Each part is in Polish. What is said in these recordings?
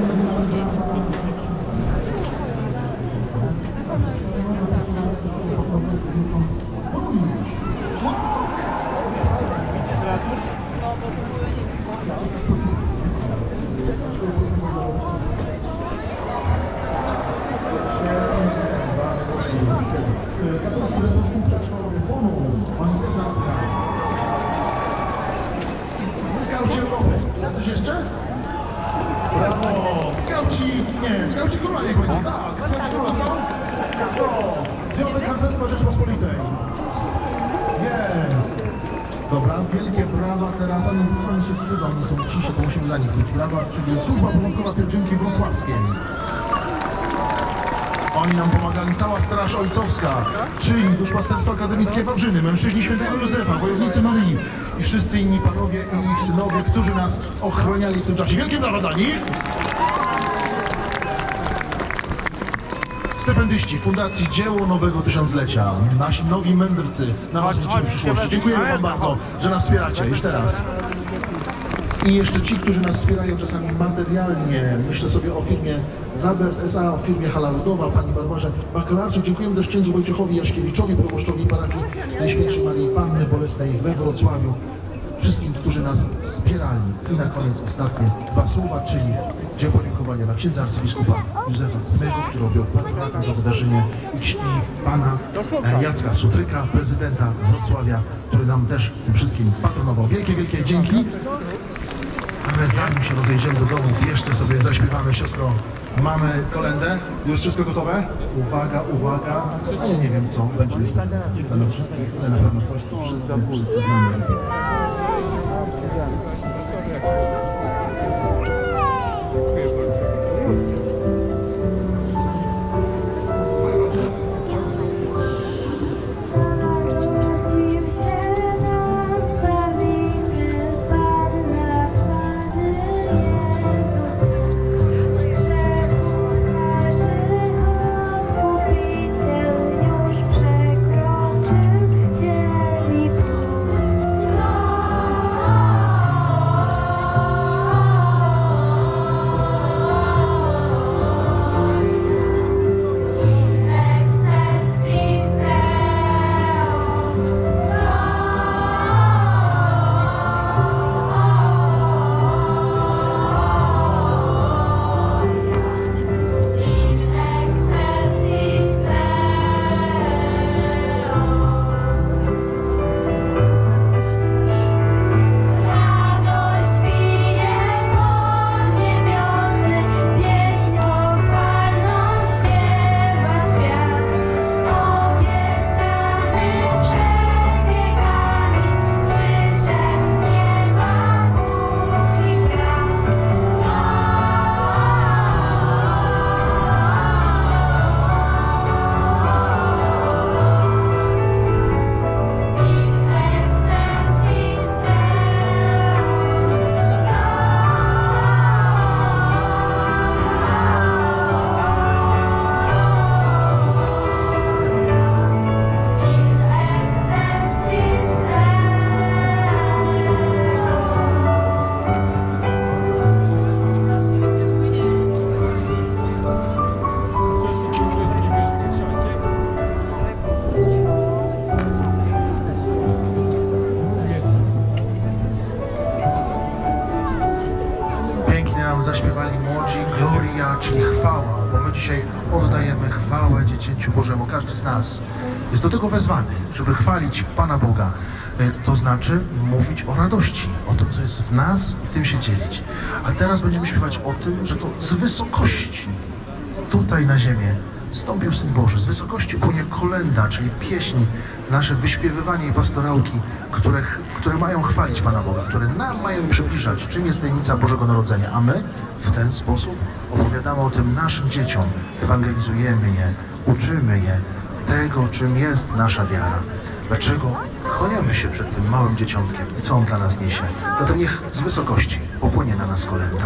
Gracias. Oni są ciszy, to musimy dla nich być. Brawa, czyli służba porządkowa pielgrzymki wrocławskiej. Oni nam pomagali, cała Straż Ojcowska, czyli Duszpasterstwo Akademickie Wawrzyny, mężczyźni Świętego Józefa, wojownicy Maryi i wszyscy inni panowie i ich synowie, którzy nas ochroniali w tym czasie. Wielkie brawa dla nich! Stypendyści Fundacji Dzieło Nowego Tysiąclecia, nasi nowi mędrcy na Was liczymy w przyszłości. Dziękujemy Wam bardzo, że nas wspieracie. Już teraz. I jeszcze ci, którzy nas wspierają czasami materialnie. Myślę sobie o firmie Zabert S.A., o firmie Hala Ludowa, pani Barbarze Bakalarczyk. Dziękujemy też księdzu Wojciechowi Jaśkiewiczowi, proboszczowi parafii Najświętszej Marii Panny Bolesnej we Wrocławiu. Wszystkim, którzy nas wspierali. I na koniec ostatnie dwa słowa, czyli dzieło podziękowania dla księdza arcybiskupa Józefa Kmego, który objął patronatem do wydarzenia i pana Jacka Sutryka, prezydenta Wrocławia, który nam też tym wszystkim patronował. Wielkie, wielkie dzięki. Ale zanim się rozejdziemy do domów, jeszcze sobie zaśpiewamy, siostro. Mamy kolendę? Już wszystko gotowe? Uwaga, uwaga. A ja nie wiem, co będzie dla nas wszystkich, ale na pewno coś, co wszyscy, wszyscy znamy. Nam zaśpiewali młodzi Gloria, czyli chwała, bo my dzisiaj oddajemy chwałę Dziecięciu Bożemu. Każdy z nas jest do tego wezwany, żeby chwalić Pana Boga. Y, To znaczy mówić o radości, o tym, co jest w nas i tym się dzielić. A teraz będziemy śpiewać o tym, że to z wysokości tutaj na ziemię stąpił Syn Boży. Z wysokości płynie kolenda, czyli pieśni, nasze wyśpiewywanie i pastorałki, które, które mają chwalić Pana Boga, które nam mają przybliżać, czym jest tajemnica Bożego Narodzenia. A my w ten sposób opowiadamy o tym naszym dzieciom, ewangelizujemy je, uczymy je tego, czym jest nasza wiara. Dlaczego chwalimy się przed tym małym dzieciątkiem i co on dla nas niesie? Zatem niech z wysokości popłynie na nas kolenda.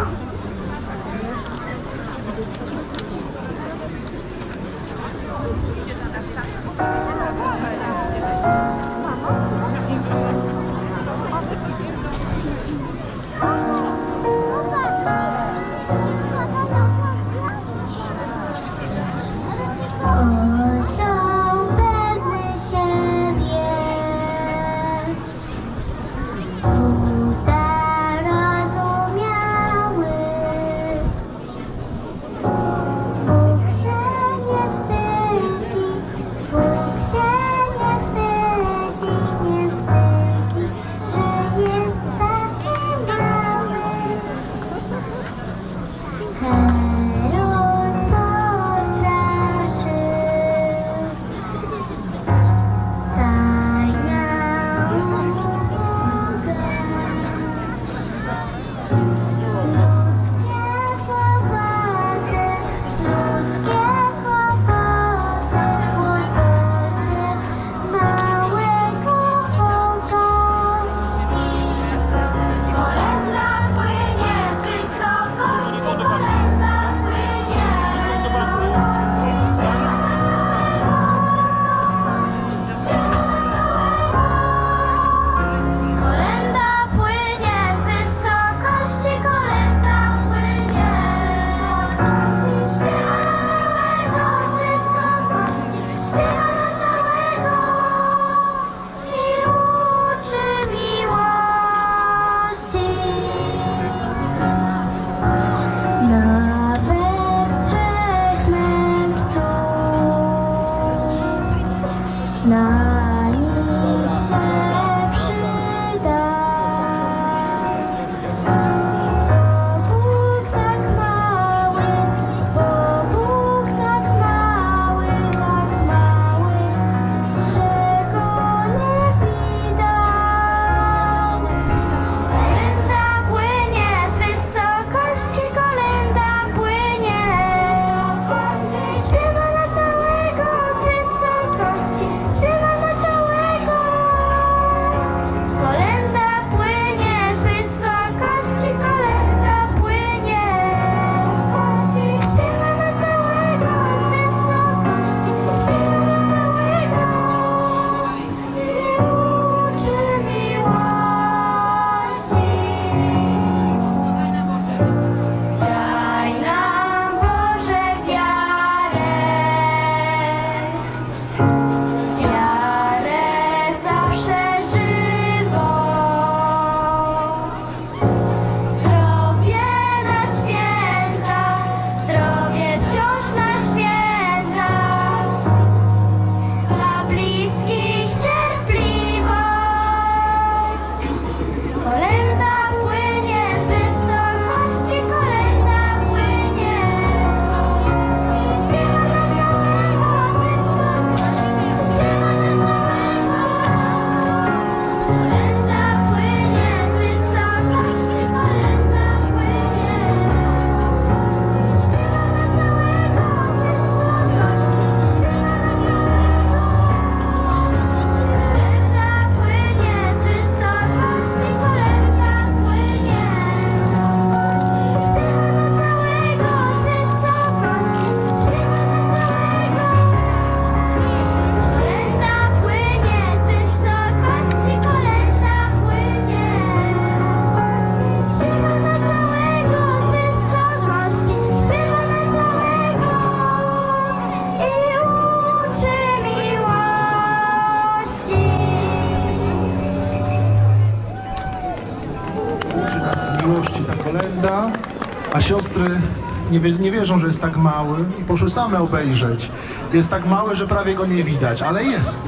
Nie, wie, nie wierzą, że jest tak mały i poszły same obejrzeć. Jest tak mały, że prawie go nie widać, ale jest.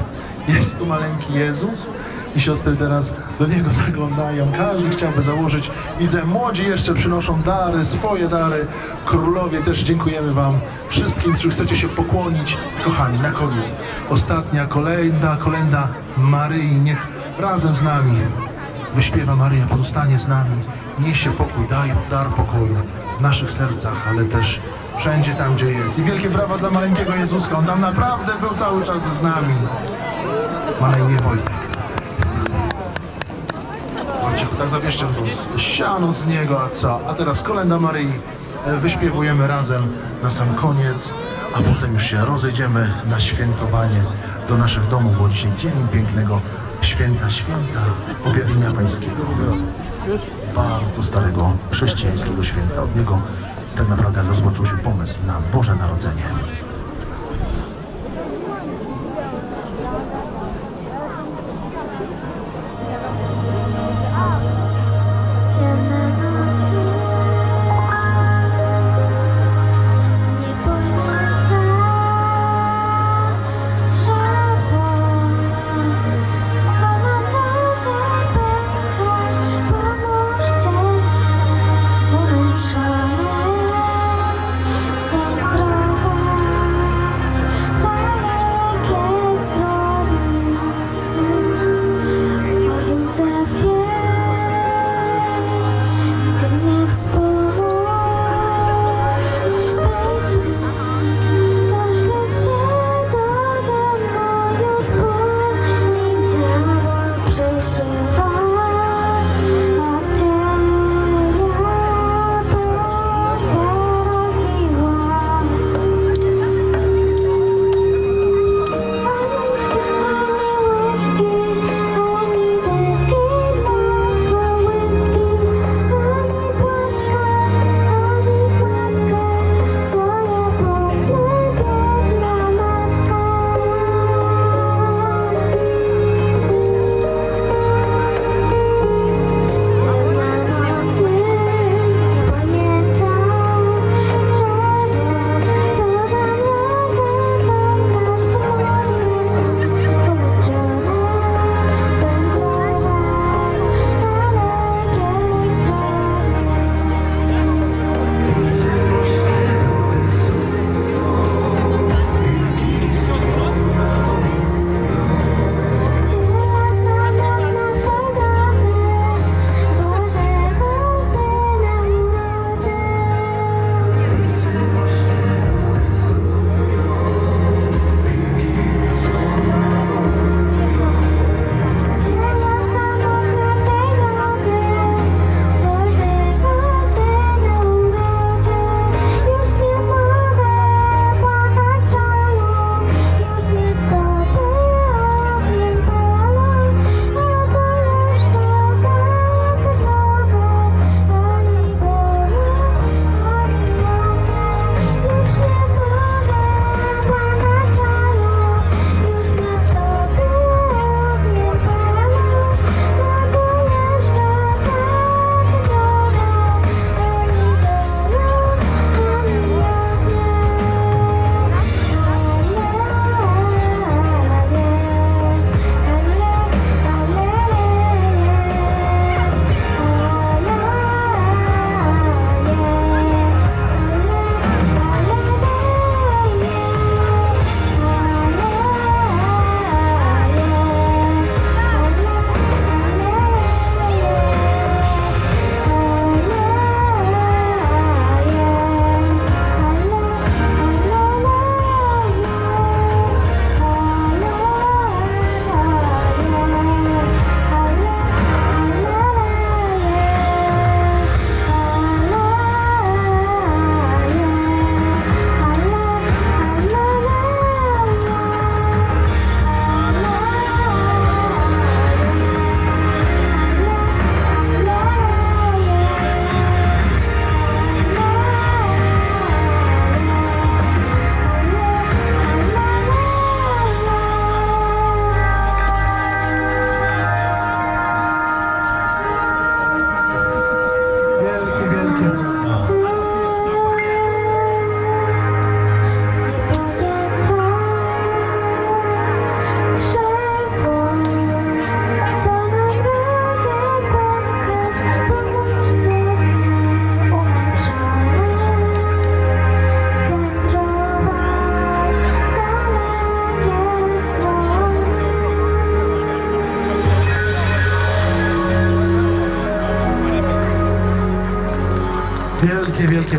Jest tu maleńki Jezus i siostry teraz do niego zaglądają. Każdy chciałby założyć. Widzę, młodzi jeszcze przynoszą dary, swoje dary. Królowie też dziękujemy Wam wszystkim, którzy chcecie się pokłonić. Kochani, na koniec ostatnia kolenda, kolenda Maryi. Niech razem z nami wyśpiewa Maryja, pozostanie z nami. Niesie pokój, daj dar pokoju w naszych sercach, ale też wszędzie tam, gdzie jest. I wielkie brawa dla maleńkiego Jezuska. On tam naprawdę był cały czas z nami. Ma na imię Wojtek. Wojciech, tak zabierzcie to siano z niego, a co? A teraz kolenda Maryi e, wyśpiewujemy razem na sam koniec, a potem już się rozejdziemy na świętowanie do naszych domów, bo dzisiaj dzień pięknego święta, święta objawienia Pańskiego. Bardzo starego chrześcijańskiego święta. Od niego tak naprawdę rozpoczął się pomysł na Boże Narodzenie.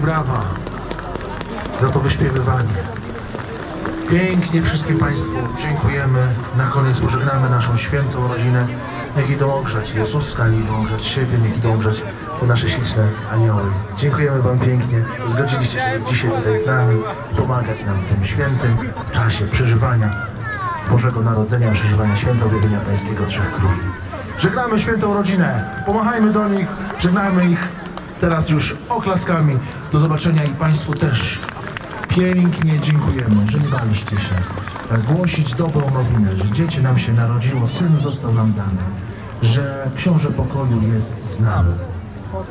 Brawa za to wyśpiewywanie. Pięknie wszystkim Państwu dziękujemy. Na koniec pożegnamy naszą świętą rodzinę. Niech idą ogrzać Jezuska, niech idą ogrzać siebie, niech idą ogrzać te nasze śliczne anioły. Dziękujemy Wam pięknie. Zgodziliście się dzisiaj tutaj z nami, pomagać nam w tym świętym czasie przeżywania Bożego Narodzenia, przeżywania święta objawienia Pańskiego Trzech Króli. Żegnamy świętą rodzinę. Pomachajmy do nich, żegnajmy ich teraz już oklaskami. Do zobaczenia i Państwu też Pięknie dziękujemy, że nie baliście się tak głosić dobrą nowinę, że dziecię nam się narodziło, syn został nam dany, że książę pokoju jest z nami.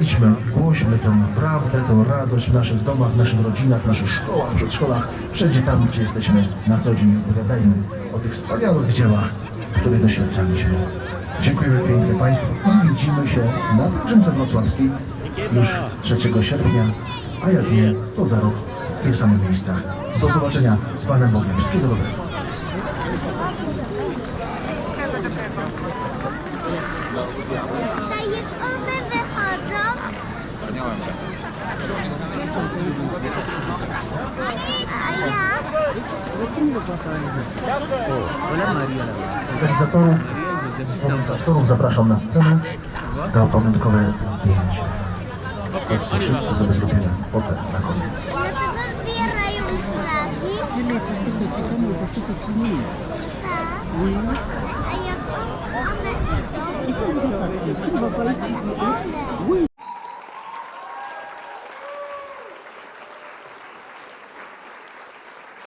Idźmy, głośmy tę prawdę, tę radość w naszych domach, w naszych rodzinach, w naszych szkołach, przedszkolach, wszędzie tam, gdzie jesteśmy na co dzień. Opowiadajmy o tych wspaniałych dziełach, których doświadczaliśmy. Dziękujemy pięknie Państwu i widzimy się na Pielgrzymce Wrocławskiej już 3 sierpnia, a jak nie, to za rok w tych samych miejscach. Do zobaczenia z Panem Bogiem. Wszystkiego dobrego. Już one wychodzą. A ja? Organizatorów, komentatorów zapraszam na scenę do pamiątkowe zdjęcie. Chodźcie wszyscy, żeby zrobimy fotę na koniec. Zbierają flagi. Que c'est fait ça, mais parce que c'est fini. Tak. A jak one idą, Ils sont déjà partis.